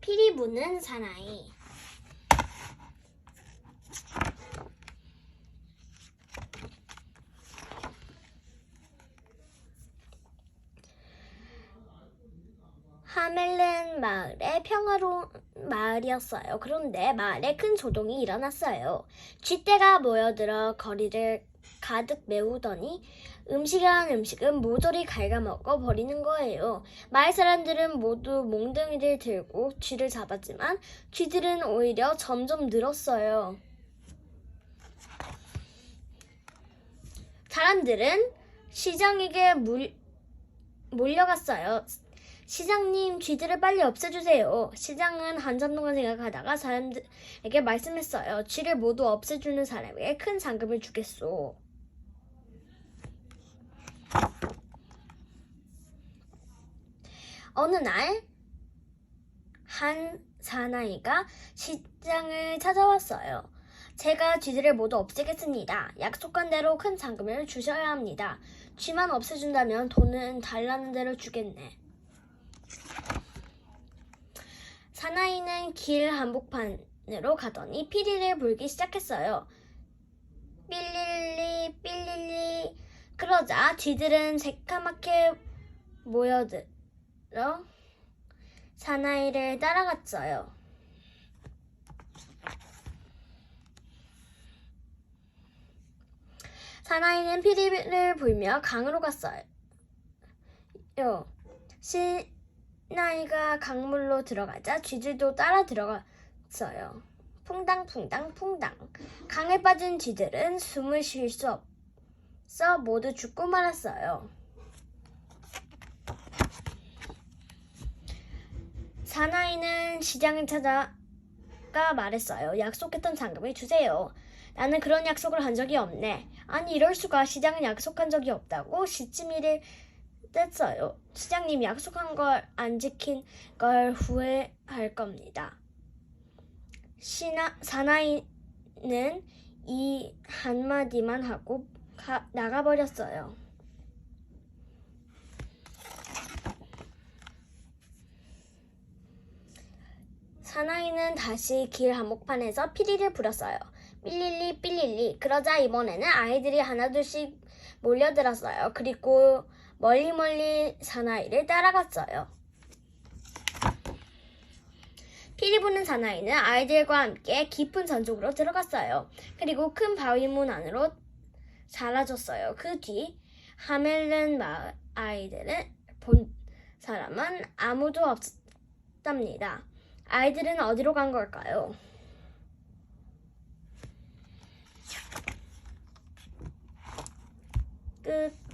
피리 부는 사나이. 하멜렌 마을의 평화로운 마을이었어요. 그런데 마을에 큰 소동이 일어났어요. 쥐떼가 모여들어 거리를 가득 메우더니 음식이란 음식은 모조리 갉아먹어 버리는 거예요. 마을 사람들은 모두 몽둥이를 들고 쥐를 잡았지만 쥐들은 오히려 점점 늘었어요. 사람들은 시장에게 물, 몰려갔어요. 시장님, 쥐들을 빨리 없애주세요. 시장은 한참 동안 생각하다가 사람들에게 말씀했어요. 쥐를 모두 없애주는 사람에게 큰 상금을 주겠소. 어느 날, 한 사나이가 시장을 찾아왔어요. 제가 쥐들을 모두 없애겠습니다. 약속한 대로 큰 상금을 주셔야 합니다. 쥐만 없애준다면 돈은 달라는 대로 주겠네. 사나이는 길 한복판으로 가더니 피리를 불기 시작했어요. 삘릴리 삘릴리 그러자 쥐들은 새까맣게 모여들어 사나이를 따라갔어요. 사나이는 피리를 불며 강으로 갔어요. 신 나이가 강물로 들어가자 쥐들도 따라 들어갔어요. 퐁당퐁당 퐁당. 강에 빠진 쥐들은 숨을 쉴 수 없어 모두 죽고 말았어요. 사나이는 시장을 찾아가 말했어요. 약속했던 상금을 주세요. 나는 그런 약속을 한 적이 없네. 아니 이럴 수가 시장은 약속한 적이 없다고 시치미를 뗐어요. 시장님이 약속한 걸 안 지킨 걸 후회할 겁니다. 시나, 사나이는 이 한마디만 하고 가, 나가버렸어요. 사나이는 다시 길 한복판에서 피리를 불었어요. 삘릴리 삘릴리 그러자 이번에는 아이들이 하나둘씩 몰려들었어요. 그리고 멀리 멀리 사나이를 따라갔어요. 피리 부는 사나이는 아이들과 함께 깊은 산속으로 들어갔어요. 그리고 큰 바위 문 안으로 사라졌어요. 그 뒤 하멜른 마을 아이들을 본 사람은 아무도 없답니다. 아이들은 어디로 간 걸까요? 끝.